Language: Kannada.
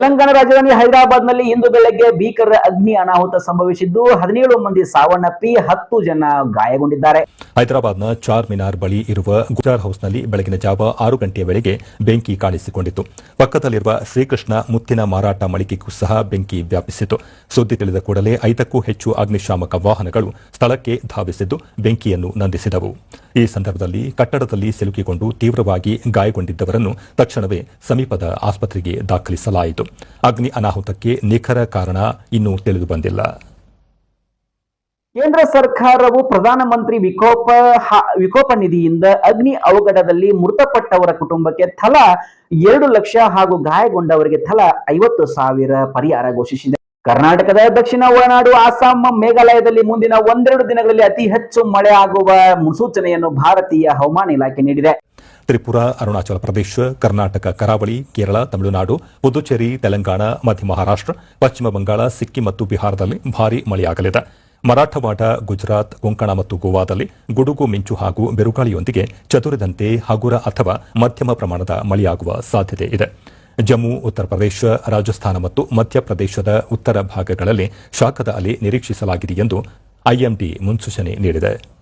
ತೆಲಂಗಾಣ ರಾಜಧಾನಿ ಹೈದರಾಬಾದ್ನಲ್ಲಿ ಇಂದು ಬೆಳಗ್ಗೆ ಭೀಕರ ಅಗ್ನಿ ಅನಾಹುತ ಸಂಭವಿಸಿದ್ದು, ಹದಿನೇಳು ಮಂದಿ ಸಾವನ್ನಪ್ಪಿ, ಹತ್ತು ಜನ ಗಾಯಗೊಂಡಿದ್ದಾರೆ. ಹೈದರಾಬಾದ್ನ ಚಾರ್ ಮಿನಾರ್ ಬಳಿ ಇರುವ ಗುಜಾರ್ ಹೌಸ್ನಲ್ಲಿ ಬೆಳಗಿನ ಜಾವ ಆರು ಗಂಟೆಯ ವೇಳೆಗೆ ಬೆಂಕಿ ಕಾಣಿಸಿಕೊಂಡಿತು ಪಕ್ಕದಲ್ಲಿರುವ ಶ್ರೀಕೃಷ್ಣ ಮುತ್ತಿನ ಮಾರಾಟ ಮಳಿಗೆಗೂ ಸಹ ಬೆಂಕಿ ವ್ಯಾಪಿಸಿತು ಸುದ್ದಿ ತಿಳಿದ ಕೂಡಲೇ ಐದಕ್ಕೂ ಹೆಚ್ಚು ಅಗ್ನಿಶಾಮಕ ವಾಹನಗಳು ಸ್ಥಳಕ್ಕೆ ಧಾವಿಸಿದ್ದು, ಬೆಂಕಿಯನ್ನು ನಂದಿಸಿದವು. ಈ ಸಂದರ್ಭದಲ್ಲಿ ಕಟ್ಟಡದಲ್ಲಿ ಸಿಲುಕಿಕೊಂಡು ತೀವ್ರವಾಗಿ ಗಾಯಗೊಂಡಿದ್ದವರನ್ನು ತಕ್ಷಣವೇ ಸಮೀಪದ ಆಸ್ಪತ್ರೆಗೆ ದಾಖಲಿಸಲಾಯಿತು. ಅಗ್ನಿ ಅನಾಹುತಕ್ಕೆ ನಿಖರ ಕಾರಣ ಇನ್ನೂ ತಿಳಿದು ಬಂದಿಲ್ಲ. ಕೇಂದ್ರ ಸರ್ಕಾರವು ಪ್ರಧಾನಮಂತ್ರಿ ವಿಕೋಪ ವಿಕೋಪ ನಿಧಿಯಿಂದ ಅಗ್ನಿ ಅವಘಡದಲ್ಲಿ ಮೃತಪಟ್ಟವರ ಕುಟುಂಬಕ್ಕೆ ತಲಾ ಎರಡು ಲಕ್ಷ ಹಾಗೂ ಗಾಯಗೊಂಡವರಿಗೆ ತಲಾ ಐವತ್ತು ಸಾವಿರ ಪರಿಹಾರ ಘೋಷಿಸಿದೆ. ಕರ್ನಾಟಕದ ದಕ್ಷಿಣ ಒಳನಾಡು ಅಸ್ಸಾಂ ಮೇಘಾಲಯದಲ್ಲಿ ಮುಂದಿನ ಒಂದೆರಡು ದಿನಗಳಲ್ಲಿ ಅತಿ ಹೆಚ್ಚು ಮಳೆ ಆಗುವ ಮುನ್ಸೂಚನೆಯನ್ನು ಭಾರತೀಯ ಹವಾಮಾನ ಇಲಾಖೆ ನೀಡಿದೆ. ತ್ರಿಪುರ, ಅರುಣಾಚಲ ಪ್ರದೇಶ, ಕರ್ನಾಟಕ, ಕರಾವಳಿ, ಕೇರಳ, ತಮಿಳುನಾಡು, ಪುದುಚೇರಿ, ತೆಲಂಗಾಣ, ಮಧ್ಯ ಮಹಾರಾಷ್ಟ್ರ, ಪಶ್ಚಿಮ ಬಂಗಾಳ, ಸಿಕ್ಕಿಂ ಮತ್ತು ಬಿಹಾರದಲ್ಲಿ ಭಾರೀ ಮಳೆಯಾಗಲಿದೆ. ಮರಾಠವಾಡ, ಗುಜರಾತ್, ಕೊಂಕಣ ಮತ್ತು ಗೋವಾದಲ್ಲಿ ಗುಡುಗು, ಮಿಂಚು ಹಾಗೂ ಬಿರುಗಾಳಿಯೊಂದಿಗೆ ಚದುರಿದಂತೆ ಹಗುರ ಅಥವಾ ಮಧ್ಯಮ ಪ್ರಮಾಣದ ಮಳೆಯಾಗುವ ಸಾಧ್ಯತೆ ಇದೆ. ಜಮ್ಮು, ಉತ್ತರ ಪ್ರದೇಶ, ರಾಜಸ್ಥಾನ ಮತ್ತು ಮಧ್ಯಪ್ರದೇಶದ ಉತ್ತರ ಭಾಗಗಳಲ್ಲಿ ಶಾಖದ ಅಲೆ ನಿರೀಕ್ಷಿಸಲಾಗಿದೆ ಎಂದು ಐಎಂಡಿ ಮುನ್ಸೂಚನೆ ನೀಡಿದೆ.